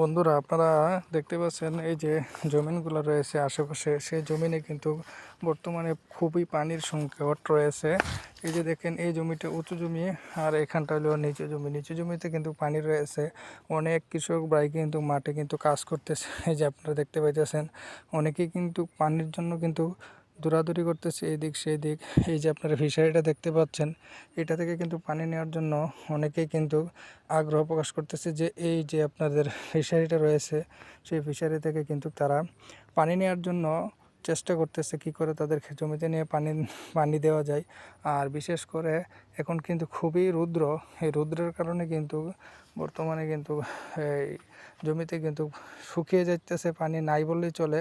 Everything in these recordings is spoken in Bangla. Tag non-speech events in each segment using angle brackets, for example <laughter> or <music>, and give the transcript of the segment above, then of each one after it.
বন্ধুরা, আপনারা দেখতে পাচ্ছেন এই যে জমিনগুলো রয়েছে আশেপাশে, সেই জমিনে কিন্তু বর্তমানে খুবই পানির সংকট রয়েছে। এই যে দেখেন, এই জমিটা উঁচু জমি, আর এখানটা হলো নিচু জমি। নিচু জমিতে কিন্তু পানি রয়েছে। অনেক কৃষক ভাই কিন্তু মাঠে কিন্তু কাজ করতেছে। এই যে আপনারা দেখতে পাইতেছেন, অনেকেই কিন্তু পানির জন্য কিন্তু দৌড়াদৌড়ি করতেছে, এদিক সেই দিক এই যে আপনারা ফিশারিটা দেখতে পাচ্ছেন, এটা থেকে কিন্তু পানি নেওয়ার জন্য অনেকেই কিন্তু আগ্রহ প্রকাশ করতেছে যে এই যে আপনাদের ফিশারিটা রয়েছে, সেই ফিশারি থেকে কিন্তু তারা পানি নেওয়ার জন্য চেষ্টা করতেছে কি করে তাদের জমিতে নিয়ে পানি পানি দেওয়া যায়। আর বিশেষ করে এখন কিন্তু খুবই রুদ্র। এই রুদ্রের কারণে কিন্তু বর্তমানে কিন্তু এই জমিতে কিন্তু শুকিয়ে যাইতেছে, পানি নাই বললেই চলে।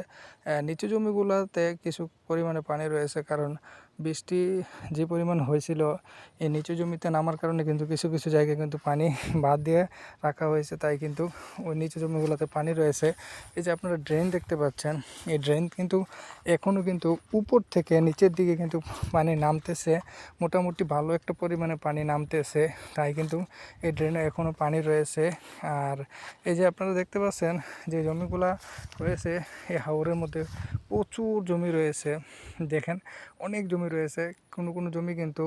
নিচু জমিগুলোতে কিছু পরিমাণে পানি রয়েছে, কারণ বৃষ্টি যে পরিমাণ হয়েছিল, এই নিচু জমিতে নামার কারণে কিন্তু কিছু কিছু জায়গায় কিন্তু পানি <laughs> বাদ দিয়ে রাখা হয়েছে, তাই কিন্তু ওই নিচু জমিগুলোতে পানি রয়েছে। এই যে আপনারা ড্রেন দেখতে পাচ্ছেন, এই ড্রেন কিন্তু এখনও কিন্তু উপর থেকে নিচের দিকে কিন্তু পানি নামতেছে, মোটামুটি ভালো একটা পরিমাণে পানি নামতেছে, তাই কিন্তু এই ড্রেনে এখনও পানি রয়েছে। আর এই যে আপনারা দেখতে পাচ্ছেন, যে জমিগুলা রয়েছে, এই হাওরের মধ্যে প্রচুর জমি রয়েছে। দেখেন, অনেক জমি রয়েছে কোনো কোনো জমি কিন্তু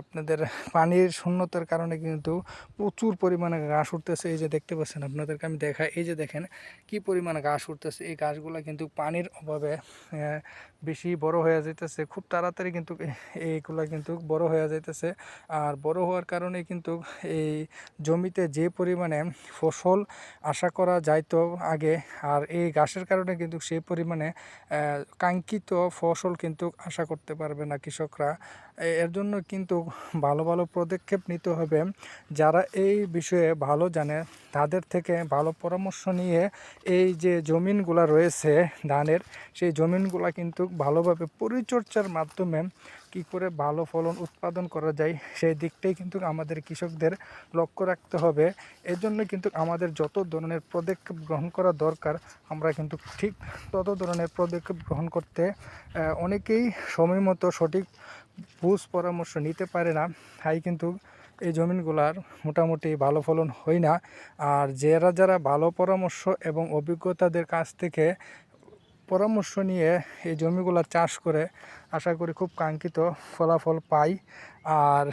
আপনাদের পানির শূন্যতার কারণে কিন্তু প্রচুর পরিমাণে ঘাস উঠতেছে। এই যে দেখতে পাচ্ছেন আপনাদেরকে আমি দেখাই। এই যে দেখেন কি পরিমাণে ঘাস উঠতেছে। এই ঘাসগুলো কিন্তু পানির অভাবে বেশি বড় হয়ে যাইতেছে। খুব তাড়াতাড়ি কিন্তু এইগুলা কিন্তু বড় হয়ে যাইতেছে। আর বড় হওয়ার কারণে কিন্তু এই জমিতে যে পরিমাণে ফসল আশা করা যাইতো আগে, আর এই ঘাসের কারণে কিন্তু সেই পরিমাণে কাঙ্ক্ষিত ফসল কিন্তু আশা করতে পারবে না কৃষকরা। এর জন্য কিন্তু ভালো ভালো পদক্ষেপ নিতে হবে। যারা এই বিষয়ে ভালো জানে, তাদের থেকে ভালো পরামর্শ নিয়ে এই যে জমিনগুলা রয়েছে ধানের, সেই জমিনগুলা কিন্তু ভালোভাবে পরিচর্যার মাধ্যমে কি করে ভালো ফলন উৎপাদন করা যায়, সেই দিকটাই কিন্তু আমাদের কৃষকদের লক্ষ্য রাখতে হবে। এর জন্য কিন্তু আমাদের যত ধরনের পদক্ষেপ গ্রহণ করা দরকার, আমরা কিন্তু ঠিক তত ধরনের পদক্ষেপ গ্রহণ করতে অনেকেই সময় মতো সঠিক বুঝ পরামর্শ নিতে পারে না। তাই কিন্তু এই জমিনগুলার মোটামুটি ভালো ফলন হয় না। আর যারা যারা ভালো পরামর্শ এবং অভিজ্ঞতাদের কাছ থেকে পরামর্শ নিয়ে এই জমিগুলো চাষ করে, আশা করি খুব কাঙ্ক্ষিত ফলাফল পাই। আর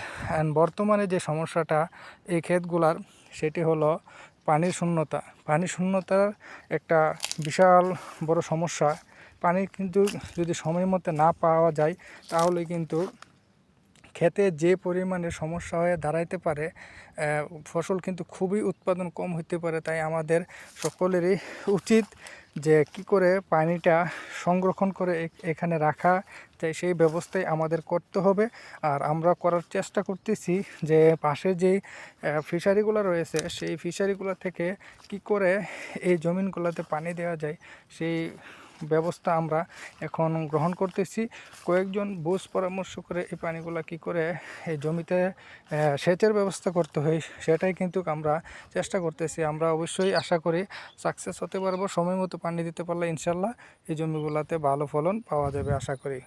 বর্তমানে যে সমস্যাটা এই ক্ষেতগুলার, সেটি হলো পানির শূন্যতা। পানি শূন্যতার একটা বিশাল বড় সমস্যা। পানি কিন্তু যদি সময় মতো না পাওয়া যায়, তাহলে কিন্তু খেতে যে পরিমাণে সমস্যা হয়ে দাঁড়াইতে পারে ফসল কিন্তু খুবই উৎপাদন কম হতে পারে। তাই আমাদের সকলেরই উচিত যে কি করে পানিটা সংরক্ষণ করে এখানে রাখা তাই সেই ব্যবস্থাই আমাদের করতে হবে। আর আমরা করার চেষ্টা করতেছি যে পাশে যেই ফিশারিগুলো রয়েছে, সেই ফিশারিগুলো থেকে কি করে এই জমিনগুলোতে পানি দেওয়া যায়, সেই ব্যবস্থা আমরা এখন গ্রহণ করতেছি। কয়েকজন বুঝ পরামর্শ করে এই পানিগুলো কি করে এই জমিতে সেচের ব্যবস্থা করতে হয়, সেটাই কিন্তু আমরা চেষ্টা করতেছি। আমরা অবশ্যই আশা করি সাকসেস হতে পারব, সময় মতো পানি দিতে পারলে ইনশাল্লাহ এই জমিগুলাতে ভালো ফলন পাওয়া যাবে, আশা করি।